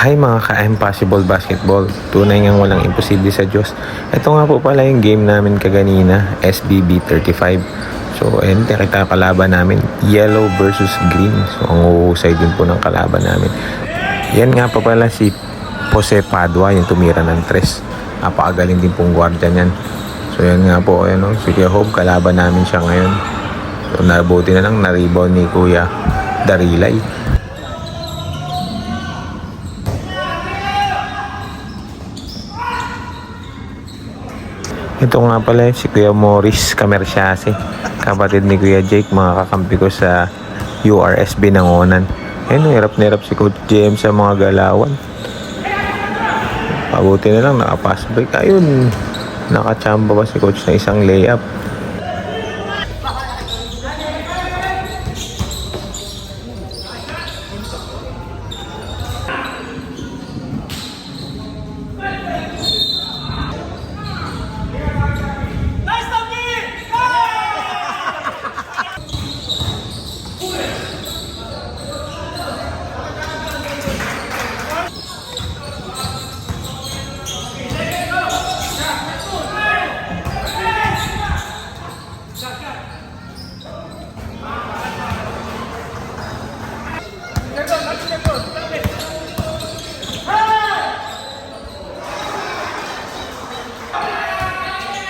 Hi mga ka-impossible basketball. Tunay ngang walang imposible sa Diyos. Ito nga po pala yung game namin kaganina, SBB 35. So, ayun, nakita kalaban namin, yellow versus green. So, ang uhusay din po ng kalaban namin. Yan nga pa pala si Jose Padua, yung tumira ng tres. Napakagaling din pong gwardiya niyan. So, yan nga po, ayun, no? si Kuya kalaban namin siya ngayon. So, nabuti na lang, na-rebound ni Kuya Darilay. Ito nga pala si Kuya Morris Kamersyase. Kapatid ni Kuya Jake, mga kakampi ko sa URSB ng Onan. Ayun, hirap na hirap si Coach James sa mga galawan. Pabuti na lang, nakapass break. Ayun, nakachamba pa si Coach na isang layup.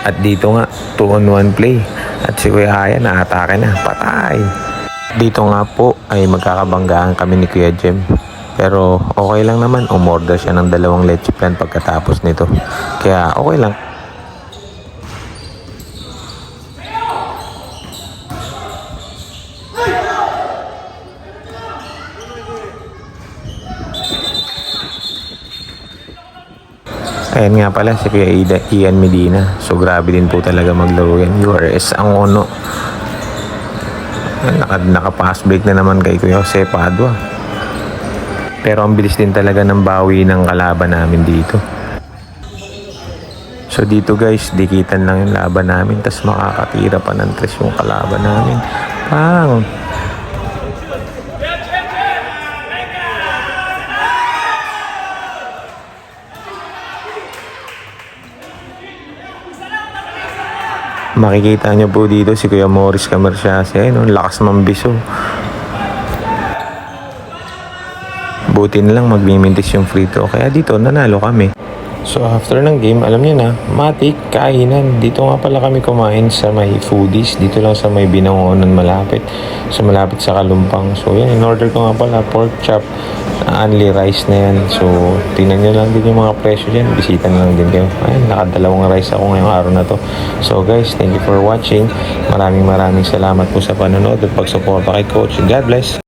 At dito nga, 2 on 1 play. At si Kuya Haya na-atake na, patay. Dito nga po ay magkakabanggaan kami ni Kuya Jem. Pero okay lang naman, umorder siya ng dalawang leche plan pagkatapos nito. Kaya okay lang. Ayan nga pala si Kuya Ian Medina. So grabe din po talaga maglaro yan. URS ang ono. Naka, naka-pass break na naman kay Kuya Jose Padua. Pero ang bilis din talaga ng bawi ng kalaban namin dito. So dito guys, dikitan lang yung laban namin. Tapos makakatira pa ng tres yung kalaban namin. Pang! Makikita nyo po dito si Kuya Morris Camersyase. No? Lakas mambiso. Buti na lang magmimintis yung free throw. Kaya dito nanalo kami. So after ng game, alam niyo na, matik, kainan. Dito nga pala kami kumain sa may foodies. Dito lang sa may binangonan malapit. Sa malapit sa Kalumpang. So yan, in order ko nga pala pork chop, only rice na yan. So tingnan nyo lang din yung mga presyo dyan. Bisita na lang din kayo. Ayun, nakadalawang rice ako ngayong araw na to. So guys, thank you for watching. Maraming maraming salamat po sa panonood at pagsuporta kay Coach. God bless.